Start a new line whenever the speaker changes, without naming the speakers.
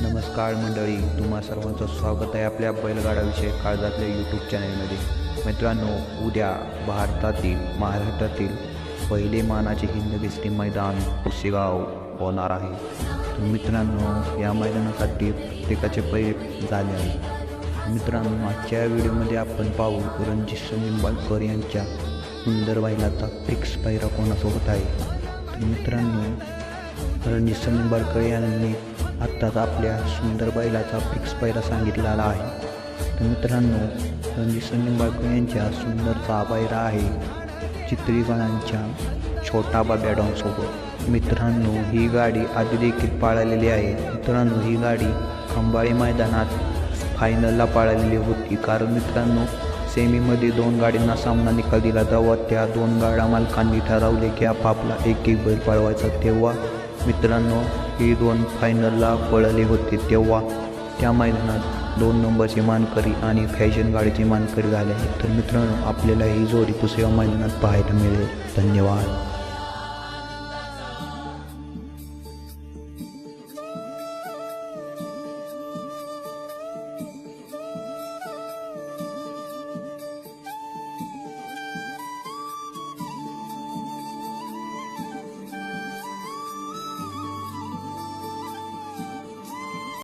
नमस्कार मंडळी तुम्हा सर्वांचं स्वागत आहे आपल्या बैलगाडाविषयी काळजातल्या यूट्यूब चॅनलमध्ये मित्रांनो उद्या भारतातील महाराष्ट्रातील पहिले मानाचे हिंद केसरी मैदान पुसेगाव होणार आहे. मित्रांनो या मैदानासाठी प्रत्येकाचे पहिले झाले आहे. मित्रांनो आजच्या व्हिडिओमध्ये आपण पाहू रणजित निंबाळकर यांच्या सुंदर बैलाचा फिक्स पैरा कोणासोबत आहे? तर मित्रांनो रणजित निंबाळकर यांनी आत्ताच आपल्या सुंदर बैलाचा फिक्स पैरा सांगितलेला आहे. तर मित्रांनो रणजित निंबाळकर यांच्या सुंदरचा पैरा आहे चित्रीकरणांच्या छोटा बाब्याडॉनसोबत मित्रांनो ही गाडी आधी देखील पाळलेली आहे. मित्रांनो ही गाडी खंबाळी मैदानात फायनलला पाळलेली होती. कारण मित्रांनो सेमीमध्ये दोन गाडींना सामना निकाल दिला जावा त्या दोन गाड्या मालकांनी ठरवले की आपापला एक एक बैल पळवायचा. तेव्हा मित्रांनो ही दोन फायनलला पळले होते तेव्हा त्या मैदानात दोन नंबरची मानकरी आणि फॅशन गाडीची मानकरी झाले. आहेत तर मित्रांनो आपल्याला ही जोडी पुसेगाव मैदानात पाहायला मिळेल. धन्यवाद.